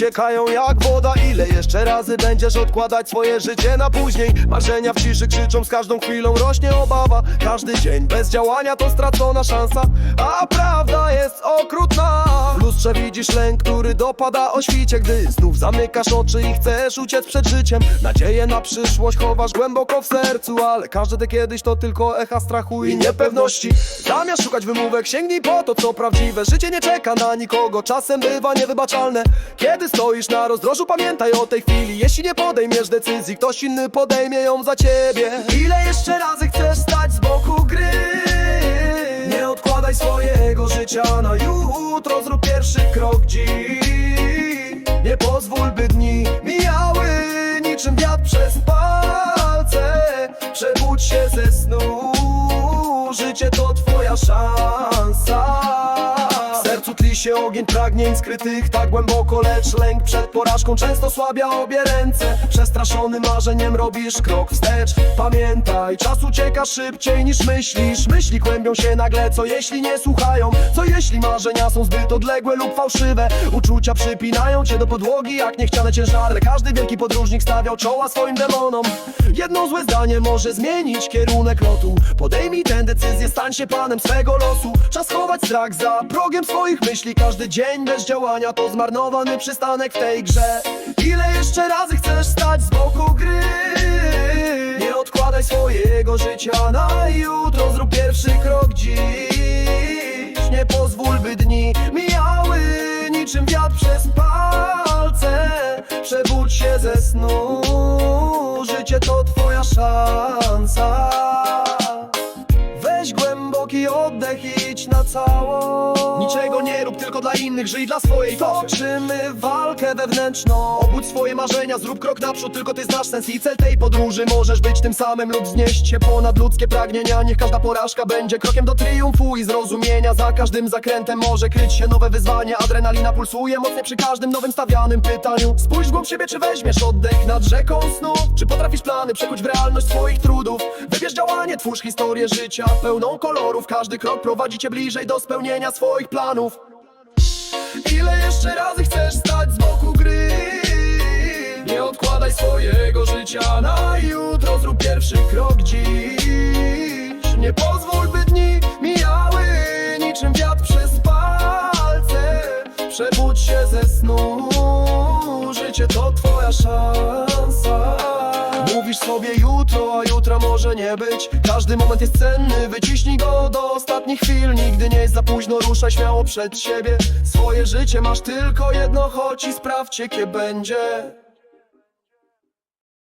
uciekają jak woda. Ile jeszcze razy będziesz odkładać swoje życie na później? Marzenia w ciszy krzyczą, z każdą chwilą rośnie obawa. Każdy dzień bez działania to stracona szansa. A prawda jest okrutna. W lustrze widzisz lęk, który dopada o świcie. Gdy znów zamykasz oczy i chcesz uciec przed życiem Nadzieję na przyszłość chowasz głęboko w sercu. Ale każde kiedyś to tylko echa strachu i niepewności. Zamiast szukać wymówek sięgnij po to co prawdziwe. Życie nie czeka na nikogo, czasem bywa niewybaczalne Kiedy stoisz na rozdrożu pamiętaj o tej chwili. Jeśli nie podejmiesz decyzji, ktoś inny podejmie ją za ciebie. Ile jeszcze razy chcesz stać z boku gry? Nie odkładaj swojego życia na jutro. Zrób pierwszy krok dziś. Nie pozwól by dni mijały Niczym wiatr przez palce. Przebudź się ze snu. Życie to twoja szansa sercu tli się ogień pragnień skrytych tak głęboko Lecz lęk przed porażką często słabia obie ręce. Przestraszony marzeniem robisz krok wstecz. Pamiętaj, czas ucieka szybciej niż myślisz. Myśli kłębią się nagle, co jeśli nie słuchają? Co jeśli marzenia są zbyt odległe lub fałszywe? Uczucia przypinają cię do podłogi jak niechciane ciężary. Każdy wielki podróżnik stawiał czoła swoim demonom. Jedno złe zdanie może zmienić kierunek lotu. Podejmij tę decyzję, stań się panem swego losu. Czas chować strach za progiem swoich myśli. Każdy dzień bez działania to zmarnowany przystanek w tej grze. Ile jeszcze razy chcesz stać z boku gry? Nie odkładaj swojego życia na jutro. Zrób pierwszy krok dziś. Nie pozwól by dni mijały niczym wiatr przez palce. Przebudź się ze snu. Życie to twoja szansa. Weź głęboki oddech i idź na cało Niczego nie rób tylko dla innych, żyj dla swojej Toczymy walkę wewnętrzną. Obudź swoje marzenia, zrób krok naprzód Tylko ty znasz sens i cel tej podróży. Możesz być tym samym lub wznieść się ponad ludzkie pragnienia. Niech każda porażka będzie krokiem do triumfu i zrozumienia. Za każdym zakrętem może kryć się nowe wyzwanie. Adrenalina pulsuje mocniej przy każdym nowym stawianym pytaniu. Spójrz w głąb siebie, czy weźmiesz oddech nad rzeką snu? Czy potrafisz plany przekuć w realność swoich trudów? Wybierz działanie, twórz historię życia Pełną kolorów, każdy krok prowadzi cię bliżej do spełnienia swoich planów. Ile jeszcze razy chcesz stać z boku gry? Nie odkładaj swojego życia na jutro Zrób pierwszy krok dziś. Nie pozwól by dni mijały Niczym wiatr przez palce. Przebudź się ze snu Życie to twoja szansa Mówisz sobie jutro, a jutra może nie być. Każdy moment jest cenny, wyciśnij go do ostatnich chwil. Nigdy nie jest za późno, ruszaj śmiało przed siebie. Swoje życie masz tylko jedno, choć i sprawdź jakie będzie